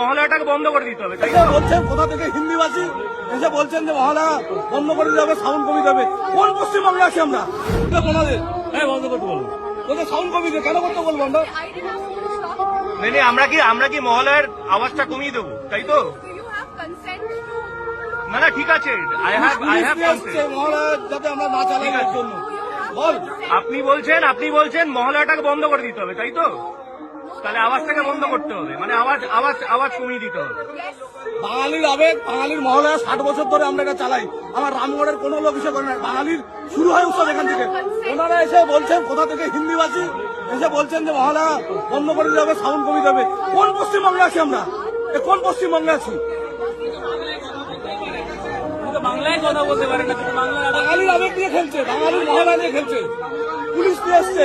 মহলাটাকে বন্ধ করে দিতে হবে তাই বলছেন কোথা থেকে হিন্দিবাসী এসে বলছেন যে মহালয়া বন্ধ করে দিতে হবে সাউন্ড কমিয়ে দেবে। কোন পশ্চিমবঙ্গে আছি আমরা? হ্যাঁ বন্ধ করতে বলব। সাউন্ড কমিয়ে দেবে? কেন করতে বলব আমরা. মানে আমরা কি আমরা কি মহলার আওয়াজটা কমিয়ে দেবো তাই তো? না না ঠিক আছে I have I have Mahalaya যাতে আমরা না চালাই জন্য। বল। আপনি বলছেন আপনি বলছেন মহলাটাকে বন্ধ করে দিতে হবে তাই তো? তাহলে আওয়াজটাকে বন্ধ করতে হবে। মানে আওয়াজ আওয়াজ আওয়াজ কমিয়ে দিতে হবে। বাঙালির আবেগ বাঙালির মহালয়া ষাট বছর ধরে আমরা এটা চালাই। আমার রামগড়ের কোনো লোক এসে করে না বাঙালির শুরু হয় উৎসব এখান থেকে। ওনারা এসে বলছেন কোথা থেকে হিন্দিবাসী? এসে বলছেন যে মহালয়া বন্ধ করে দিতে হবে সাউন্ড কমিয়ে দেবে কোন পশ্চিমবঙ্গে আছি আমরা? এ কোন পশ্চিমবঙ্গে আছি? বাংলায় কথা বলতে পারে না বাঙালির আবেগ নিয়ে খেলছে বাঙালির মহালয়া নিয়ে খেলছে। পুলিশ নিয়ে এসছে।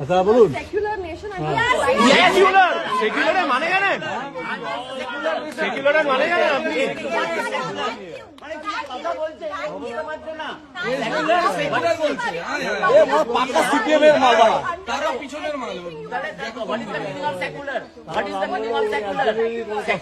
আচ্ছা বলুন সেকুলারের মানে জানেন সেকুলারের মানে জানেন আপনি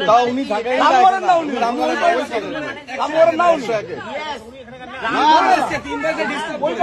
তাও উনি থাকেন না উনি রাম করেন না উনি রাম করেন না উনি তিন থেকে